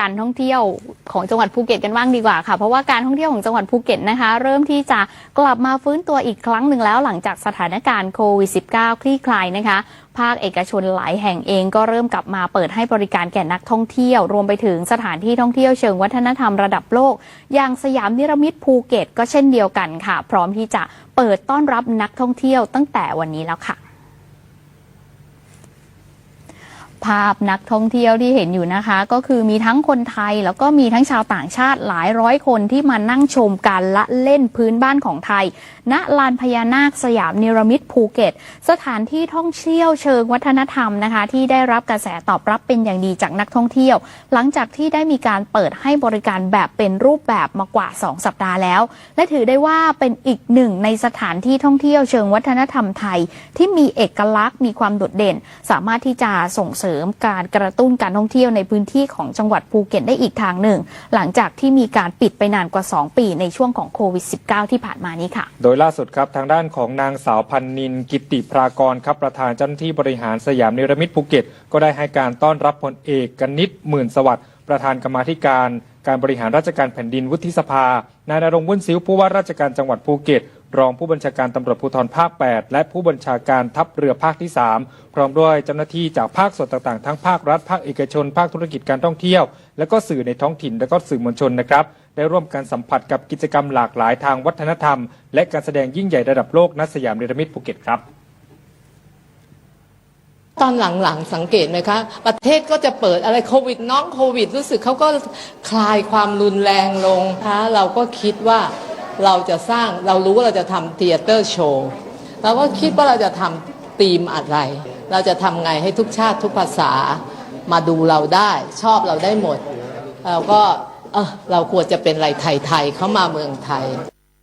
การท่องเที่ยวของจังหวัดภูเก็ตกันบ้างดีกว่าค่ะ เพราะว่าการท่องเที่ยวของจังหวัดภูเก็ตนะคะ เริ่มที่จะกลับมาฟื้นตัวอีกครั้งหนึ่งแล้วหลังจากสถานการณ์โควิด -19 คลี่คลายนะคะภาคเอกชนหลายแห่งเองก็เริ่มกลับมาเปิดให้บริการแก่นักท่องเที่ยว รวมไปถึงสถานที่ท่องเที่ยวเชิงวัฒนธรรมระดับโลก อย่างสยามนิรมิตภูเก็ตก็เช่นเดียวกันค่ะ พร้อมที่จะเปิดต้อนรับนักท่องเที่ยวตั้งแต่วันนี้แล้วค่ะ ภาพนักท่องเที่ยวที่เห็นอยู่นะคะ ก็คือมีทั้งคนไทยแล้วก็มีทั้งชาวต่างชาติหลายร้อยคนที่มานั่งชมการละเล่นพื้นบ้านของไทย ณลานพญานาคสยามนิรมิตภูเก็ต สถานที่ท่องเที่ยวเชิงวัฒนธรรมนะคะ ที่ได้รับกระแสตอบรับเป็นอย่างดีจากนักท่องเที่ยว หลังจากที่ได้มีการเปิดให้บริการแบบเป็นรูปแบบมากว่า 2 สัปดาห์แล้ว และถือได้ว่าเป็นอีกหนึ่งในสถานที่ท่องเที่ยวเชิงวัฒนธรรมไทย ที่มีเอกลักษณ์มีความโดดเด่น สามารถที่จะส่งเสริมการกระตุ้นการท่องเที่ยวในพื้นที่ของจังหวัดภูเก็ตได้อีกทางหนึ่ง หลังจากที่มีการปิดไปนานกว่า 2 ปีในช่วงของโควิด -19 ที่ผ่านมานี้ค่ะ โดยล่าสุดครับทางด้านของนางสาวพันนินกิติพรากรครับประธานเจ้าหน้าที่บริหารสยามเนรมิตภูเก็ต ก็ได้ให้การต้อนรับพลเอกกนิษฐ์หมื่นสวัสดิ์ประธานกรรมาธิการ การบริหารราชการแผ่นดินวุฒิสภานายนรงวุ่นซิ้วผู้ว่าราชการจังหวัดภูเก็ต รองผู้บัญชาการตำรวจภูธรภาค 8 และผู้บัญชาการทัพเรือภาคที่ 3 พร้อมด้วยเจ้าหน้าที่จากภาคส่วนต่างๆ ทั้งภาครัฐ ภาคเอกชน ภาคธุรกิจการท่องเที่ยว และก็สื่อในท้องถิ่นและก็สื่อมวลชนนะครับได้ร่วมกันสัมผัสกับกิจกรรมหลากหลายทางวัฒนธรรม และการแสดงยิ่งใหญ่ระดับโลกณสยามเนรมิตภูเก็ตครับตอนหลังๆ สังเกตไหมคะ ประเทศก็จะเปิดอะไรโควิด น้องโควิด รู้สึกเขาก็คลายความรุนแรงลงนะคะเราก็คิดว่า เราจะสร้างเรารู้ว่าเราจะทำเทเตอร์โชว์เราก็คิดว่าเราจะทำธีมอะไร เราจะทำไงให้ทุกชาติทุกภาษามาดูเราได้ชอบเราได้หมดเราก็เออเราควรจะเป็นอะไรไทยๆเข้ามาเมืองไทย